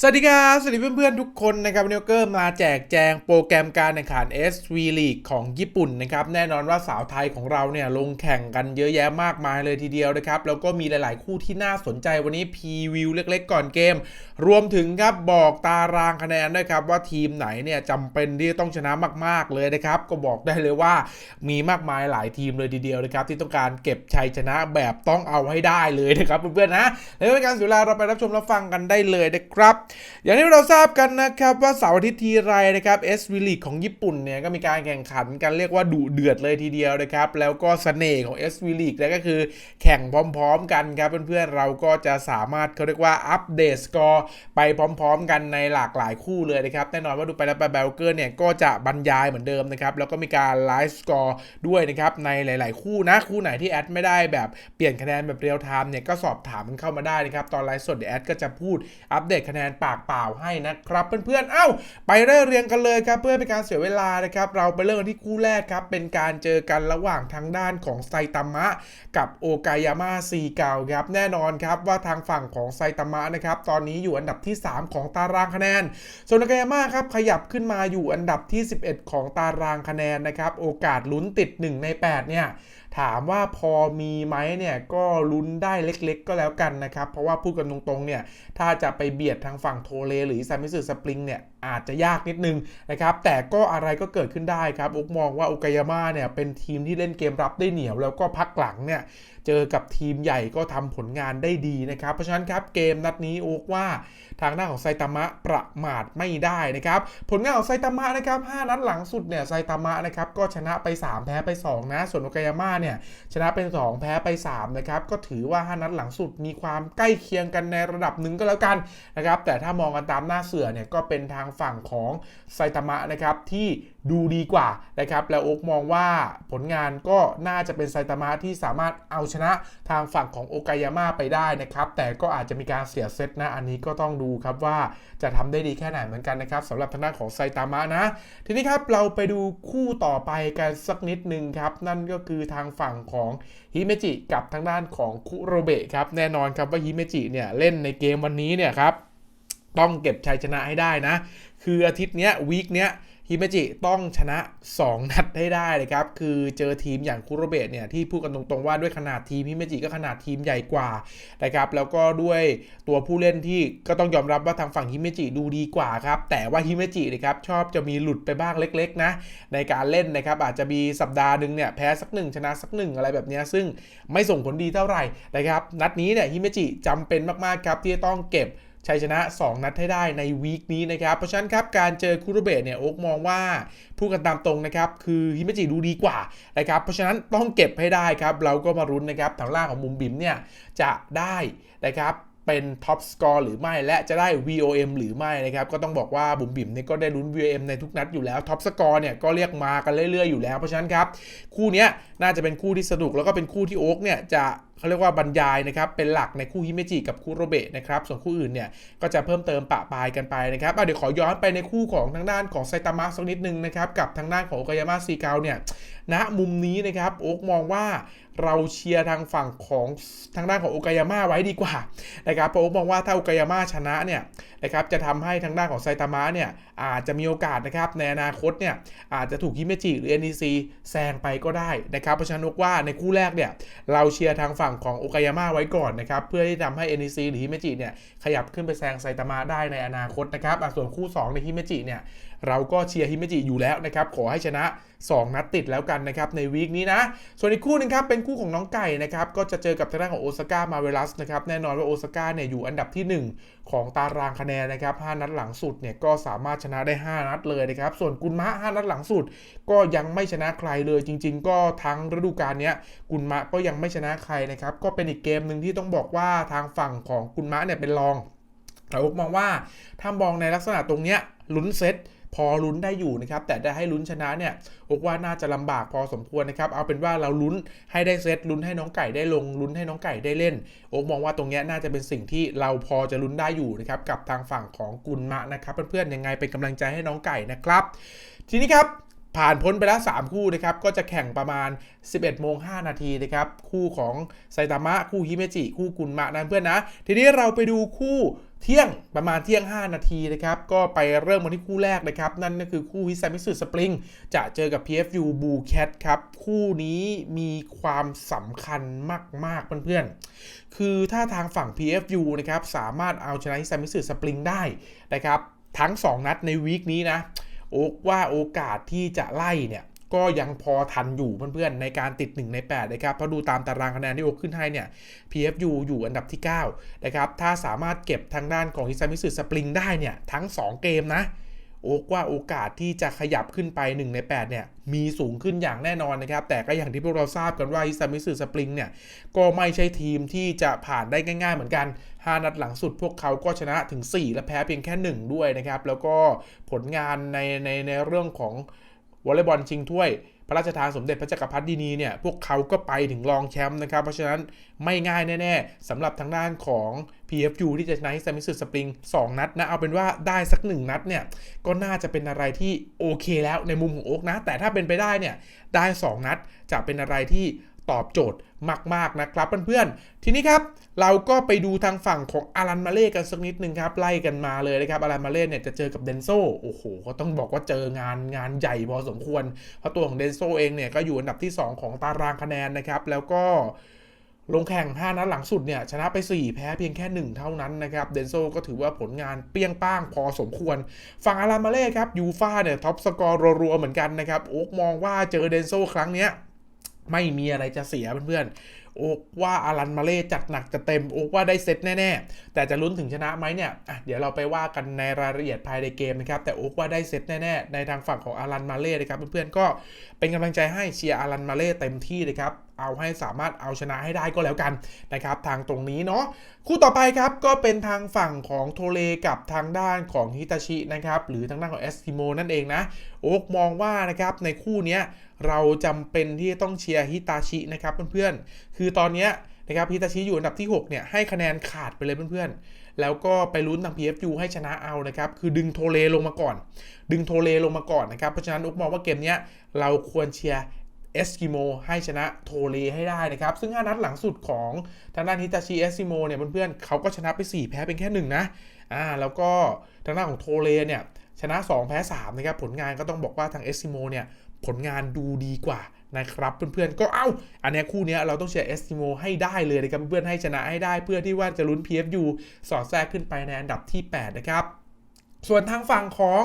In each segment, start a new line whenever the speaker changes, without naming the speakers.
สวัสดีครับ สวัสดีเพื่อนๆทุกคนนะครับวันนี้ก็มาแจกแจงโปรแกรมการแข่งขัน SV League ของญี่ปุ่นนะครับ แน่นอนว่าสาวไทยของเราเนี่ยลงแข่งกันเยอะแยะมากมายเลยทีเดียวนะครับ แล้วก็มีหลายๆคู่ที่น่าสนใจวันนี้พรีวิวเล็กๆก่อนเกม รวมถึงครับบอกตารางคะแนนด้วยครับว่าทีมไหนเนี่ยจำเป็นที่ต้องชนะมากๆเลยนะครับ ก็บอกได้เลยว่ามีมากมายหลายทีมเลยทีเดียวนะครับที่ต้องการเก็บชัยชนะแบบต้องเอาให้ได้เลยนะครับเพื่อนๆนะแล้วในการเสียเวลาเราไปรับชมรับฟังกันได้เลยนะครับอย่างที่เราทราบกันนะครับว่าเสาร์อาทิตย์ทีไรนะครับเอสวิลีกของญี่ปุ่นเนี่ยก็มีการแข่งขันกันเรียกว่าดุเดือดเลยทีเดียวนะครับ แล้วก็เสน่ห์ของเอสวิลีกก็คือแข่งพร้อมๆกันครับเพื่อนๆเราก็จะสามารถเขาเรียกว่าอัปเดตสกอร์ไปพร้อม ๆ กันในหลากหลายคู่เลยนะครับแน่นอนว่าดูไปแล้วไปเบลเกอร์เนี่ยก็จะบรรยายเหมือนเดิมนะครับแล้วก็มีการไลฟ์สกอร์ด้วยนะครับในหลาย ๆ คู่นะคู่ไหนที่แอดไม่ได้แบบเปลี่ยนคะแนนแบบเรียลไทม์เนี่ยก็สอบถามมันเข้ามาได้นะครับตอนไลฟ์สดเดี๋ยวแอดก็จะพูดอัปเดตคะแนนปากเปล่าให้นะครับเพื่อนๆ เอ้า ไปเริ่มเรียงกันเลยครับเพื่อเป็นการเสียเวลานะครับ เราไปเริ่มที่คู่แรกครับ เป็นการเจอกันระหว่างทางด้านของไซตามะ กับโอกายาม่าซีเกาครับ แน่นอนครับว่าทางฝั่งของไซตามะนะครับ ตอนนี้อยู่อันดับที่ 3 ของตารางคะแนนส่วนโอกายาม่าครับขยับขึ้นมาอยู่อันดับที่ 11 ของตารางคะแนนนะครับ โอกาสลุ้นติด 1 ใน 8 เนี่ย ถามว่าพอมีไหมเนี่ยก็ลุ้นได้เล็กๆ ก็แล้วกันนะครับ เพราะว่าพูดกันตรงๆเนี่ยถ้าจะไปเบียดทางฝั่งโทเลหรือซามิสึสปริงเนี่ยอาจจะยากนิดนึงนะครับแต่ก็อะไรก็เกิดขึ้นได้ครับอุกมองว่าโอกายาม่าเนี่ยเป็นทีมที่เล่นเกมรับได้เหนียวแล้วก็พักหลังเนี่ยเจอกับทีมใหญ่ก็ทำผลงานได้ดีนะครับ เพราะฉะนั้นครับเกมนัดนี้โอกว่าทางหน้าของไซตามะประมาทไม่ได้นะครับ ผลงานของไซตามะนะครับ5นัดหลังสุดเนี่ยไซตามะนะครับก็ชนะไป 3 แพ้ไป 2 นะ ส่วนโอกายาม่าเนี่ยชนะเป็น 2 แพ้ไป 3 นะครับ ก็ถือว่า 5 นัดหลังสุดมีความใกล้เคียงกันในระดับหนึ่งก็แล้วกันนะครับ แต่ถ้ามองกันตามหน้าเสือเนี่ยก็เป็นทางฝั่งของไซตามะนะครับที่ดูดีกว่านะครับ แล้วโอ๊กมองว่าผลงานก็น่าจะเป็นไซตามะที่สามารถเอาชนะทางฝั่งของโอกายาม่าไปได้นะครับ แต่ก็อาจจะมีการเสียเซตนะ อันนี้ก็ต้องดูครับว่าจะทำได้ดีแค่ไหนเหมือนกันนะครับสำหรับทางด้านของไซตามะนะ ทีนี้ครับเราไปดูคู่ต่อไปกันสักนิดหนึ่งครับ นั่นก็คือทางฝั่งของฮิเมจิกับทางด้านของคุโรเบะครับแน่นอนครับว่าฮิเมจิเนี่ยเล่นในเกมวันนี้เนี่ยครับต้องเก็บชัยชนะให้ได้นะ คืออาทิตย์เนี้ยวีคเนี้ย ฮิเมจิต้องชนะ 2 นัดให้ได้เลยครับ คือเจอทีมอย่างคุโรเบะเนี่ยที่พูดกันตรงๆว่าด้วยขนาดทีมฮิเมจิก็ขนาดทีมใหญ่กว่านะครับแล้วก็ด้วยตัวผู้เล่นที่ก็ต้องยอมรับว่าทางฝั่งฮิเมจิดูดีกว่าครับ แต่ว่าฮิเมจินะครับชอบจะมีหลุดไปบ้างเล็กๆนะในการเล่นนะครับอาจจะมีสัปดาห์หนึ่งเนี่ยแพ้สักหนึ่งชนะสักหนึ่งอะไรแบบนี้ซึ่งไม่ส่งผลดีเท่าไหร่นะครับนัดนี้เนี่ยฮิเมจิจำเป็นมากๆครับที่จะต้องเก็บ ชัยชนะ 2 นัดให้ได้ในวีคนี้นะครับ เพราะฉะนั้นครับการเจอคูรุเบะเนี่ยโอ๊กมองว่าพูดกันตามตรงนะครับ คือฮิเมจิดูดีกว่านะครับ เพราะฉะนั้นต้องเก็บให้ได้ครับ เราก็มารุ้นนะครับทางล่างของมุมบิมเนี่ยจะได้นะครับเป็นท็อปสกอร์หรือไม่และจะได้ VOM หรือไม่นะครับ ก็ต้องบอกว่าบุ๋มบิ๋มเนี่ยก็ได้ลุ้น VOM ในทุกนัดอยู่แล้วท็อปสกอร์เนี่ยก็เรียกมากันเรื่อยๆอยู่แล้วเพราะฉะนั้นครับ คู่นี้น่าจะเป็นคู่ที่สนุกแล้วก็เป็นคู่ที่โอ๊กเนี่ยจะเขาเรียกว่าบรรยายนะครับเป็นหลักในคู่ฮิเมจิกับคู่โรเบะนะครับส่วนคู่อื่นเนี่ยก็จะเพิ่มเติมปะปายกันไปนะครับเดี๋ยวขอย้อนไปในคู่ของทางด้านของไซตามะสักนิดนึงนะครับกับทางด้านของโอกายาม่าซีเกาเนี่ยณมุมนี้นะครับโอ๊กมองว่าเราเชียร์ทางฝั่งของทางด้านของโอกายาม่าไว้ดีกว่านะครับเพราะโอ๊กมองว่าถ้าโอกายาม่าชนะเนี่ยนะครับจะทำให้ทางด้านของไซตามะเนี่ยอาจจะมีโอกาสนะครับในอนาคตเนี่ยอาจจะถูกฮิเมจิหรือ NEC แซงไปก็ได้นะครับเพราะฉะนั้นโอ๊กว่าในคู่แรกเนี่ยเราเชียร์ทางฝั่งของโอกายาม่าไว้ก่อนนะครับ เพื่อที่ทำให้ NEC หรือฮิเมจิเนี่ยขยับขึ้นไปแซงไซตามะได้ในอนาคตนะครับส่วนคู่2ในฮิเมจิเนี่ย เราก็เชียร์ฮิเมจิอยู่แล้วนะครับ ขอให้ชนะ 2 นัดติดแล้วกันนะครับ ในวีคนี้นะ ส่วนอีกคู่หนึงครับ เป็นคู่ของน้องไก่นะครับ ก็จะเจอกับทางด้านของโอซาก้ามาเวลัสนะครับ แน่นอนว่าโอซาก้าเนี่ยอยู่อันดับที่ 1 ของตารางคะแนนนะครับ5นัดหลังสุดเนี่ยก็สามารถชนะได้ 5 นัดเลยนะครับ ส่วนกุนมะ 5 นัดหลังสุด ก็ยังไม่ชนะใครเลยจริง ๆ ก็ทั้งฤดูกาลนี้กุนมะก็ยังไม่ชนะใครนะครับก็เป็นอีกเกมหนึ่งที่ต้องบอกว่าทางฝั่งของกุนมะเนี่ยเป็นรองแต่ผมมองว่าถ้ามองในลักษณะตรงเนี้ยลุ้นเซต พอลุ้นได้อยู่นะครับแต่ได้ให้ลุ้นชนะเนี่ยอกว่าน่าจะลำบากพอสมควรนะครับเอาเป็นว่าเราลุ้นให้ได้เซตลุ้นให้น้องไก่ได้ลงลุ้นให้น้องไก่ได้เล่นอกมองว่าตรงนี้น่าจะเป็นสิ่งที่เราพอจะลุ้นได้อยู่นะครับกับทางฝั่งของกุลมะนะครับเพื่อนๆยังไงเป็นกำลังใจให้น้องไก่นะครับทีนี้ครับผ่านพ้นไปแล้ว 3 คู่นะครับ ก็จะแข่งประมาณ 11โมง5นาทีนะครับ คู่ของไซตามะ คู่ฮิเมจิ คู่กุนมะนั่นเพื่อนนะ ทีนี้เราไปดูคู่ เที่ยงประมาณเที่ยง 5 นาทีนะครับ ก็ไปเริ่มกันที่คู่แรกนะครับ นั่นก็คือคู่ฮิซามิสึสปริงจะเจอกับ PFU Blue Cat ครับ คู่นี้มีความสำคัญมาก ๆ เพื่อนๆ คือถ้าทางฝั่ง PFU นะครับ สามารถเอาชนะฮิซามิสึสปริงได้นะครับ ทั้ง 2 นัดในวีคนี้นะ โอกว่าโอกาสที่จะไล่เนี่ย ก็ยังพอทันอยู่เพื่อนๆในการติด 1 ใน8นะครับเพราะดูตามตารางคะแนนที่โอขึ้นให้เนี่ย PFU อยู่อันดับที่9นะครับถ้าสามารถเก็บทางด้านของฮิซามิสึสปริงได้เนี่ยทั้ง 2 เกมนะโอกว่าโอกาสที่จะขยับขึ้นไป 1 ใน 8 เนี่ย มีสูงขึ้นอย่างแน่นอนนะครับ แต่ก็อย่างที่พวกเราทราบกันว่าฮิซามิสึสปริงเนี่ย ก็ไม่ใช่ทีมที่จะผ่านได้ง่าย ๆ เหมือนกัน 5 นัดหลังสุดพวกเขาก็ชนะถึง 4 และแพ้เพียงแค่ 1 ด้วยนะครับ แล้วก็ผลงานในในในเรื่องของ อลเลย์บอลชิงถ้วย พระราชทานสมเด็จพระจักรพรรดินีเนี่ยพวกเขาก็ไปถึงรองแชมป์นะครับเพราะฉะนั้นไม่ง่ายแน่ๆสำหรับทางด้านของ PFU ที่จะชนะฮิซามิสึสปริง 2 นัดนะเอาเป็นว่าได้สัก 1 นัดเนี่ยก็น่าจะเป็นอะไรที่โอเคแล้วในมุมของโอ๊กนะ แต่ถ้าเป็นไปได้เนี่ยได้ 2 นัดจะเป็นอะไรที่ ตอบโจทย์มาก ๆ นะครับเพื่อนๆ ทีนี้ครับ เราก็ไปดูทางฝั่งของอารันมาเล่กันสักนิดนึงครับ ไล่กันมาเลยนะครับอารันมาเล่เนี่ยจะเจอกับเดนโซโอ้โหก็ต้องบอกว่าเจองานงานใหญ่พอสมควร เพราะตัวของเดนโซเองเนี่ยก็อยู่อันดับที่ 2 ของตารางคะแนนนะครับ แล้วก็ลงแข่ง 5 นัดหลังสุดเนี่ยชนะไป 4 แพ้เพียงแค่ 1 เท่านั้นนะครับ เดนโซก็ถือว่าผลงานเปี้ยงป้างพอสมควร ฝั่งอารามาเล่ครับยูฟาเนี่ยท็อปสกอร์รัวๆเหมือนกันนะครับโอ๊กมองว่าเจอเดนโซครั้งเนี้ย ไม่มีอะไรจะเสียเพื่อนๆ โอกว่าอารันมาเล่จัดหนักจะเต็ม โอกว่าได้เซตแน่ๆ แต่จะลุ้นถึงชนะไหมเนี่ยเดี๋ยวเราไปว่ากันในรายละเอียดภายในเกมนะครับ แต่โอกว่าได้เซตแน่ๆ ในทางฝั่งของอารันมาเล่นะครับเพื่อนๆ ก็เป็นกำลังใจให้เชียร์อารันมาเล่เต็มที่เลยครับเอาให้สามารถเอาชนะให้ได้ก็แล้วกันนะครับ ทางตรงนี้เนาะคู่ต่อไปครับก็เป็นทางฝั่งของโทเลกับทางด้านของฮิตาชินะครับหรือทางด้านของเอสกิโมนั่นเองนะโอ๊กมองว่านะครับในคู่นี้เราจำเป็นที่ต้องเชียร์ฮิตาชินะครับเพื่อนๆคือตอนนี้นะครับฮิตาชิอยู่อันดับที่6เนี่ยให้คะแนนขาดไปเลยเพื่อนๆ แล้วก็ไปลุ้นทาง PFU ให้ชนะเอานะครับ คือดึงโทเลลงมาก่อน ดึงโทเลลงมาก่อนนะครับ เพราะฉะนั้นอุ๊กมองว่าเกมนี้เราควรเชียร์ เอสกิโมให้ชนะโทเลให้ได้นะครับ ซึ่ง 5 นัดหลังสุดของทางด้านฮิตาชิเอสกิโมเนี่ยเพื่อนๆเขาก็ชนะไป 4 แพ้เป็นแค่ 1 นะอ่าแล้วก็ทางด้านของโทเลเนี่ยชนะ 2 แพ้ 3 นะครับ ผลงานก็ต้องบอกว่าทางเอสกิโมเนี่ยผลงานดูดีกว่านะครับเพื่อนๆก็เอ้า อันนี้คู่นี้เราต้องเชียร์เอสกิโมให้ได้เลยนะครับเพื่อนๆให้ชนะให้ได้เพื่อที่ว่าจะลุ้น PFU สอดแทรกขึ้นไปในอันดับที่ 8 นะครับ ส่วนทางฝั่งของ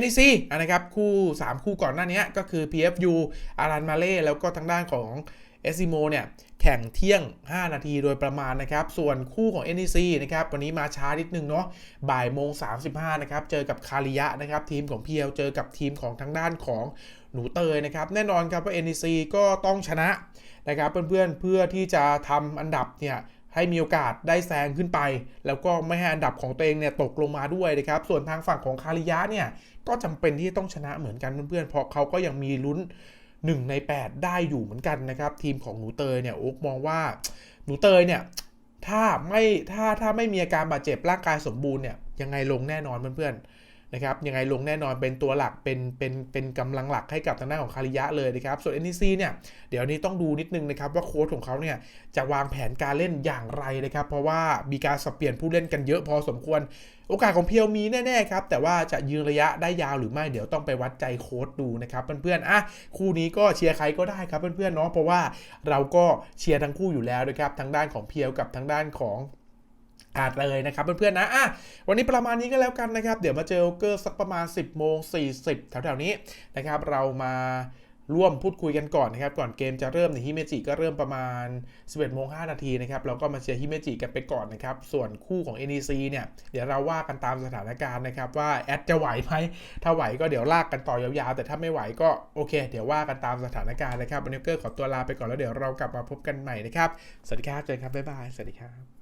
NEC นะครับคู่ 3 คู่ก่อนหน้านี้ก็คือ PFU อารันมาเล่แล้วก็ทางด้านของเอสิโมเนี่ยแข่งเที่ยง 5 นาทีโดยประมาณนะครับ ส่วนคู่ของ NEC นะครับวันนี้มาช้านิดนึงเนาะบ่ายโมง 35 นะครับ เจอกับคาริยะนะครับ ทีมของ PL เจอกับทีมของทางด้านของหนูเตยนะครับ แน่นอนครับว่า NEC ก็ต้องชนะนะครับ เพื่อนๆเพื่อที่จะทำอันดับเนี่ย ให้มีโอกาสได้แซงขึ้นไป แล้วก็ไม่ให้อันดับของตัวเองเนี่ยตกลงมาด้วยนะครับ ส่วนทางฝั่งของคาริยะเนี่ยก็จำเป็นที่ต้องชนะเหมือนกันเพื่อนๆ เพราะเขาก็ยังมีลุ้น 1 ใน 8 ได้อยู่เหมือนกันนะครับ ทีมของหนูเตยเนี่ยโอ๊กมองว่าหนูเตยเนี่ยถ้าไม่ถ้าถ้าไม่มีอาการบาดเจ็บร่างกายสมบูรณ์เนี่ยยังไงลงแน่นอนเพื่อนๆ นะครับยังไงลงแน่นอนเป็นตัวหลักเป็นเป็นเป็นกำลังหลักให้กับทางด้านของคาริยะเลยนะครับส่วน NEC เนี่ยเดี๋ยวนี้ต้องดูนิดนึงนะครับว่าโค้ชของเขาเนี่ยจะวางแผนการเล่นอย่างไรนะครับเพราะว่ามีการสับเปลี่ยนผู้เล่นกันเยอะพอสมควร โอกาสของเพียวมีแน่ๆครับแต่ว่าจะยืนระยะได้ยาวหรือไม่เดี๋ยวต้องไปวัดใจโค้ดดูนะครับเพื่อนๆอะคู่นี้ก็เชียร์ใครก็ได้ครับเพื่อนๆเนาะเพราะว่าเราก็เชียร์ทั้งคู่อยู่แล้วนะครับทั้งด้านของเพียวกับทางด้านของ อาจเลยนะครับเพื่อนๆนะอะวันนี้ประมาณนี้ก็แล้วกันนะครับ เดี๋ยวมาเจอเกอร์สักประมาณ 10โมง40 แถวๆนี้นะครับ เรามาร่วมพูดคุยกันก่อนนะครับ ก่อนเกมจะเริ่มในฮิเมจิก็เริ่มประมาณ 11โมง5นาทีนะครับเราก็มาเชียร์ฮิเมจิกันไปก่อนนะครับ ส่วนคู่ของ NEC เนี่ยเดี๋ยวเราว่ากันตามสถานการณ์นะครับ ว่าแอดจะไหวไหมถ้าไหวก็เดี๋ยวลากกันต่อยาวๆ แต่ถ้าไม่ไหวก็โอเค เดี๋ยวว่ากันตามสถานการณ์นะครับวันนี้เกอร์ขอตัวลาไปก่อนแล้วเดี๋ยวเรากลับมาพบกันใหม่นะครับสวัสดีครับเจอกันครับบ๊ายบายสวัสดีครับ